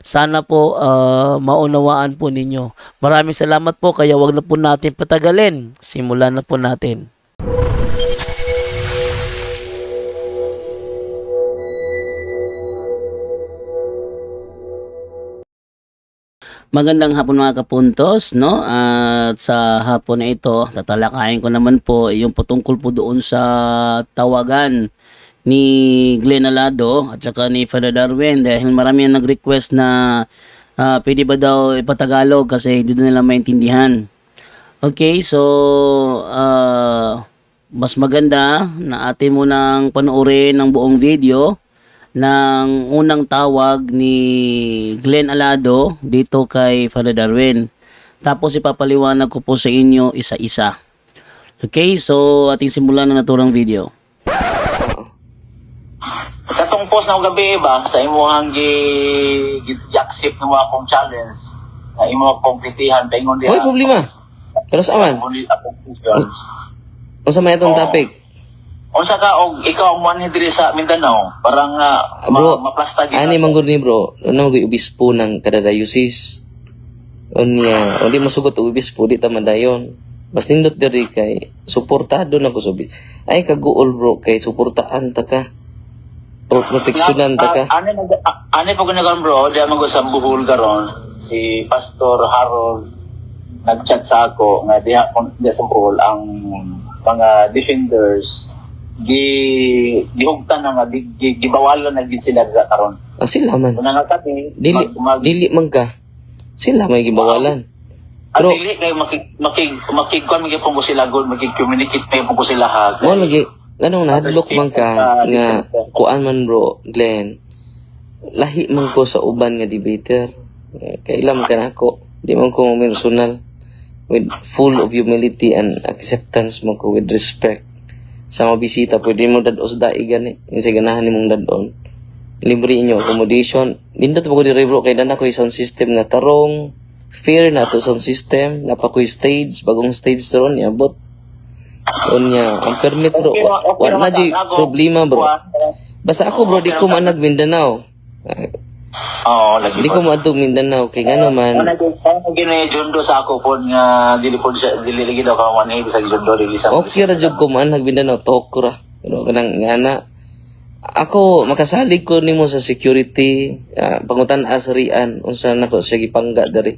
Sana po ah, maunawaan po ninyo. Maraming salamat po kaya wag na po natin patagalin. Simulan na po natin. Magandang hapon mga kapuntos, no? At sa hapon na ito, tatalakayin ko naman po yung patungkol po doon sa tawagan ni Glenn Alado at saka ni Father Darwin dahil marami ang nag-request na ah, pwede ba daw ipatagalog kasi hindi nila maintindihan. Okay, so ah, mas maganda na atin munang panoorin ng buong video ng unang tawag ni Glenn Alado dito kay Father Darwin. Tapos ipapaliwanag ko po sa inyo isa-isa. Okay, so ating simulan na naturang video. Katong post na gabi ba sa imuhang gi gi-accept ng mga kong challenge na imo kompletihan paingon Oy, problema. Pero sa aman, akong question. unsa may atong topic? Unsa ka og ikaw ang man diri sa Mindanao parang uh, bro, ma maplasta gyud ani man gud ni bro, ano mag obispo ng kada diocese. Unya, o di masugot og obispo di ta madayon. Bas nindot diri kay suportado na ko sa obis- Ay kaguol bro kay suportaan ta ka. Pro proteksyonan ta ka. Ani mag ah, ani pa ganagan bro, di ko sa buhol karon si Pastor Harold nag-chat sa ako nga diha kon diha sa buhol ang mga defenders gi gihugtan na nga gi- gi- gibawalan na gid sila diha karon. Ah, sila man. Una nga kami Dili mag, mag dili man ka. Sila may gibawalan. At Bro. dili kay makig makig makigkuan magig po ko sila gol magig-communicate pa po ko sila ha. Mo lagi ganong nahadlok man ka nga kuan man bro Glenn. Lahi man ko sa uban nga debater. Kailam ka na ako. Di man ko personal. With full of humility and acceptance mo ko with respect. Sa mga bisita, pwede mo dados daig gani. Yung sa ganahan nimong dadon. Libre inyo accommodation. Nindot mo ko diri bro. Kaya na ko sound system nga tarong. Fair na to sound system. Napa ko stage. Bagong stage ron. Iabot. Unya, ang permit bro, wa, wa na di problema bro. Basta ako bro, di ko manag Mindanao. Ah, Oo, lagi Di ko maadtog Mindanao kay ngano man. Gini jundo sa ako po nga dili po siya dili lagi daw ka one sa jundo dili sa Okay ra jud ko manag Mindanao tok ko ra. Pero kanang ngana ako makasalig ko nimo sa security uh, pangutan asrian unsa nako siya gipangga diri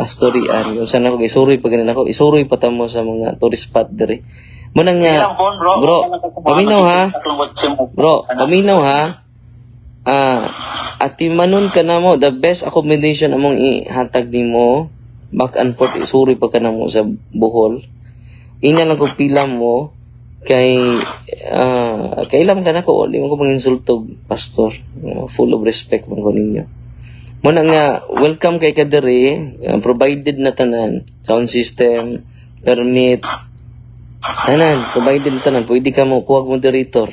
pastorian unsa nako gisuroy pag ganin ako isuroy pa ta mo sa mga tourist spot diri mo nang nga bro. paminaw, ha? Bro, paminaw ha. Ah, ati manon ka na mo, the best accommodation among ihatag nimo back and forth isuri pa ka na mo sa Bohol. Inya lang kung pila mo kay ah kailan ka na ko di mo ko manginsultog pastor. Ah, full of respect man ko ninyo. Mo na nga welcome kay kadere ah, provided na tanan sound system permit. Tanan provided na tanan. Pwede ka mo kuwag moderator.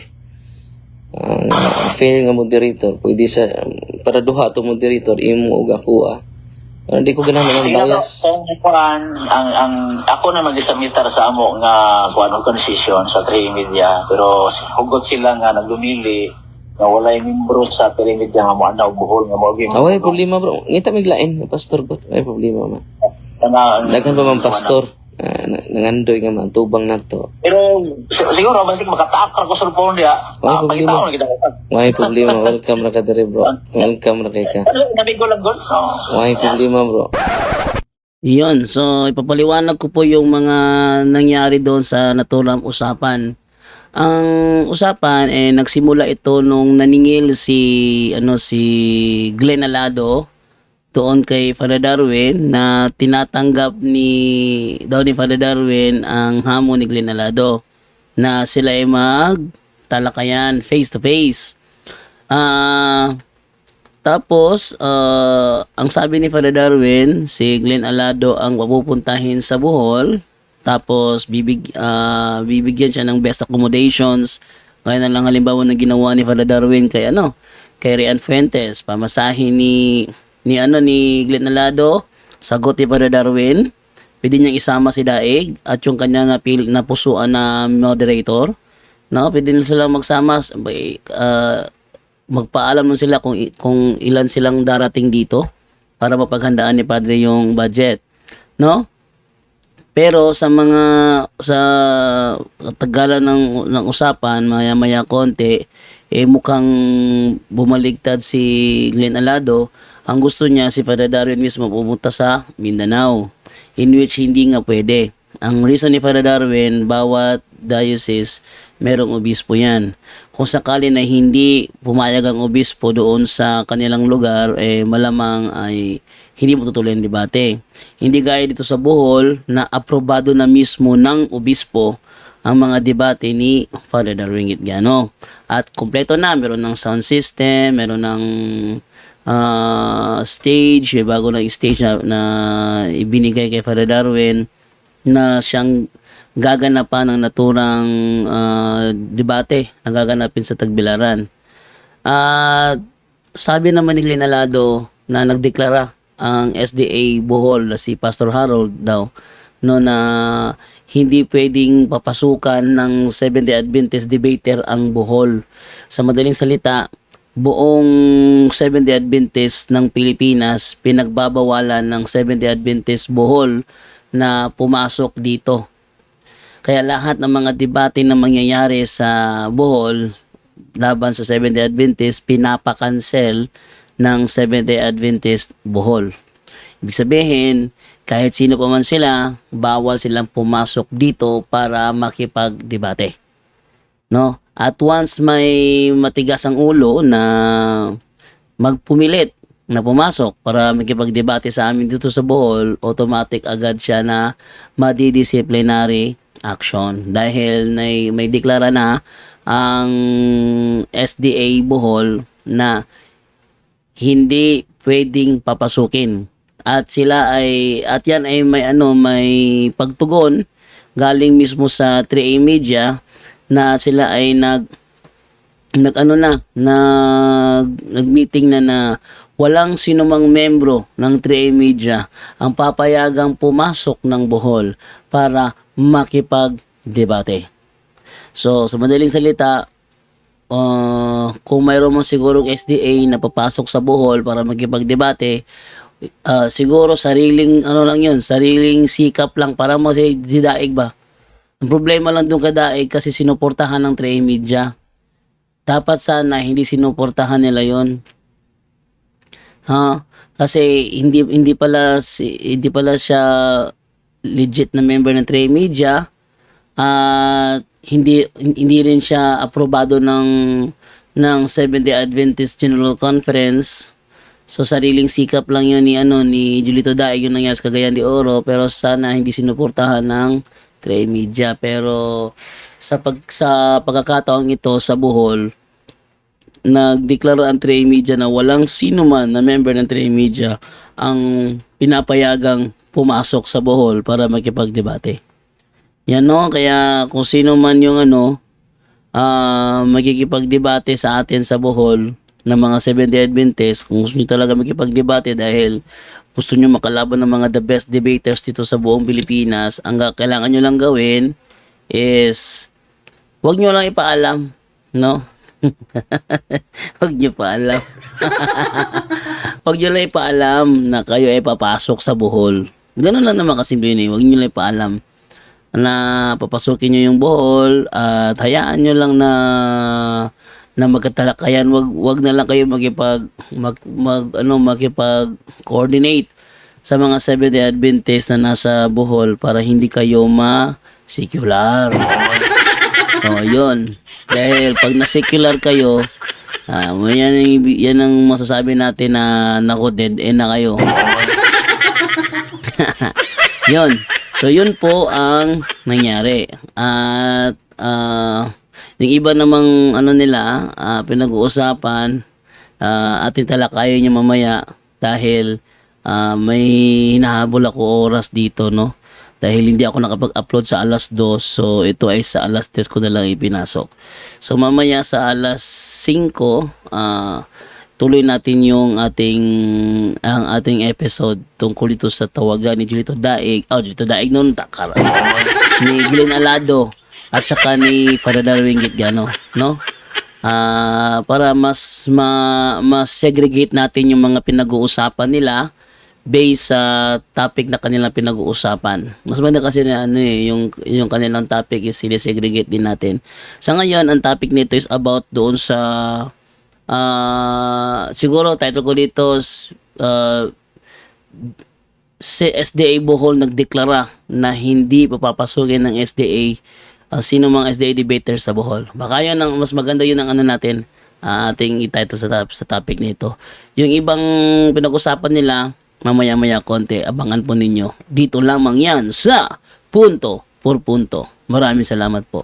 Ang fair nga moderator pwede sa para duha to moderator imo ug ako ah. Ah, di ko ganahan bro, bias kuan ang ang ako na mag-submitter sa amo nga kuan organisasyon sa Tri Media. Pero hugot sila nga naglumili nga walay membro sa Media nga mo anaw buhol nga mo gyud away problema bro. Ngita miglain pastor ko ay problema man. Kana- daghan pa man pastor. Na- nangandoy nga man tubang nato. Pero si- siguro basig makataak ra ko sa phone dia. Wala Ah, problema. Way problema. Welcome ra ka dere bro. Welcome ra kay ka. Ano nabigo lang gol? Oh. Way problema bro. Yun, so ipapaliwanag ko po yung mga nangyari doon sa naturang usapan. Ang usapan eh nagsimula ito nung naningil si ano si Glenn Alado doon kay Father Darwin na tinatanggap ni daw ni Father Darwin ang hamon ni Glenn Alado na sila ay magtalakayan face to face. Ah tapos, ah, ang sabi ni Father Darwin, si Glenn Alado ang papupuntahin sa Bohol. Tapos, bibig, ah, bibigyan siya ng best accommodations. Kaya na lang halimbawa na ginawa ni Father Darwin kay ano, kay Rian Fuentes. Pamasahin ni, ni ano, ni Glenn Alado. Sagot ni Father Darwin. Pwede niyang isama si Daig at yung kanya napil, napusuan na moderator. No, pwede na sila magsama. ah, magpaalam nun sila kung kung ilan silang darating dito para mapaghandaan ni Padre yung budget, no? Pero sa mga sa tagalan ng ng usapan, maya-maya konti, eh mukhang bumaligtad si Glenn Alado. Ang gusto niya si Father Darwin mismo pumunta sa Mindanao, in which hindi nga pwede. Ang reason ni Father Darwin, bawat diocese merong obispo yan. Kung sakali na hindi pumayag ang obispo doon sa kanilang lugar, eh malamang ay hindi mo tutuloy ang debate. Hindi gaya dito sa Bohol na aprobado na mismo ng obispo ang mga debate ni Father Darwin Gitgano. At kompleto na, meron ng sound system, meron ng ah, stage, may bago na stage na, na ibinigay kay Father Darwin na siyang gaganapan ng naturang ah, debate na gaganapin sa Tagbilaran. At sabi naman ni Glenn Alado na nagdeklara ang SDA Bohol na si Pastor Harold daw no na hindi pwedeng papasukan ng Seventh-day Adventist debater ang Bohol. Sa madaling salita, buong Seventh-day Adventist ng Pilipinas pinagbabawalan ng Seventh-day Adventist Bohol na pumasok dito. Kaya lahat ng mga debate na mangyayari sa Bohol laban sa Seventh-day Adventist pinapakancel ng Seventh-day Adventist Bohol. Ibig sabihin, kahit sino pa man sila, bawal silang pumasok dito para makipagdebate. No? At once may matigas ang ulo na magpumilit na pumasok para makipagdebate sa amin dito sa Bohol, automatic agad siya na madidisciplinary action dahil may, may deklara na ang SDA Bohol na hindi pwedeng papasukin at sila ay at yan ay may ano may pagtugon galing mismo sa 3A Media na sila ay nag nag ano na nag nag-meeting na na walang sinumang membro ng 3A Media ang papayagang pumasok ng Bohol para makipag-debate. So, sa madaling salita, uh, kung mayroon mo sigurong SDA na papasok sa Bohol para magkipagdebate, uh, siguro sariling ano lang yun, sariling sikap lang para mo si, si Daig ba. Ang problema lang doon kadaig kasi sinuportahan ng 3 Media. Dapat sana hindi sinuportahan nila yon. Ha? Kasi hindi hindi pala hindi pala siya legit na member ng 3 Media at hindi hindi rin siya aprobado ng ng Seventh-day Adventist General Conference. So sariling sikap lang 'yun ni ano ni Julito Daig yung nangyari sa Cagayan de Oro pero sana hindi sinuportahan ng Trey Media pero sa pag sa pagkakataong ito sa Bohol nagdeklara ang Trey Media na walang sino man na member ng Trey Media ang pinapayagang pumasok sa Bohol para makipagdebate. Yan no, kaya kung sino man yung ano, ah magkikipagdebate sa atin sa Bohol ng mga 70 Adventist, kung gusto nyo talaga makipagdebate dahil gusto nyo makalaban ng mga the best debaters dito sa buong Pilipinas, ang ga- kailangan nyo lang gawin is wag nyo lang ipaalam, no? wag nyo paalam. wag nyo lang ipaalam na kayo ay papasok sa Bohol. Ganun lang naman kasimple yun eh. Wag nyo lang ipaalam na papasukin nyo yung Bohol at hayaan nyo lang na na magkatalakayan wag wag na lang kayo magipag mag, mag ano makipag coordinate sa mga Seventh Day Adventist na nasa Bohol para hindi kayo ma secular. oh, yun. Dahil pag na-secular kayo, Ah, yan, ang, ibi- yan ang masasabi natin na nako dead end na kayo. yun. So, yun po ang nangyari. At, ah, yung iba namang, ano nila, ah, pinag-uusapan, ah, atin talakayin nyo mamaya dahil ah, may hinahabol ako oras dito, no? Dahil hindi ako nakapag-upload sa alas 2, so ito ay sa alas 3 ko na lang ipinasok. So mamaya sa alas 5, ah, tuloy natin yung ating ang ating episode tungkol dito sa tawagan ni Julito Daig. Oh, Julito Daig noon takara. ni Glenn Alado at saka ni Father Darwin Gitgano, no? Ah, para mas ma, mas segregate natin yung mga pinag-uusapan nila based sa topic na kanilang pinag-uusapan. Mas maganda kasi na ano eh, yung, yung kanilang topic is sinesegregate din natin. Sa ngayon, ang topic nito is about doon sa ah siguro title ko dito is, ah, si SDA Bohol nagdeklara na hindi papapasukin ng SDA ang sino mga SDA debaters sa Bohol. Baka yan ang mas maganda yun ang ano natin ah, ating ititle sa, sa topic nito. Yung ibang pinag-usapan nila, mamaya-maya konti, abangan po ninyo. Dito lamang yan sa punto por punto. Maraming salamat po.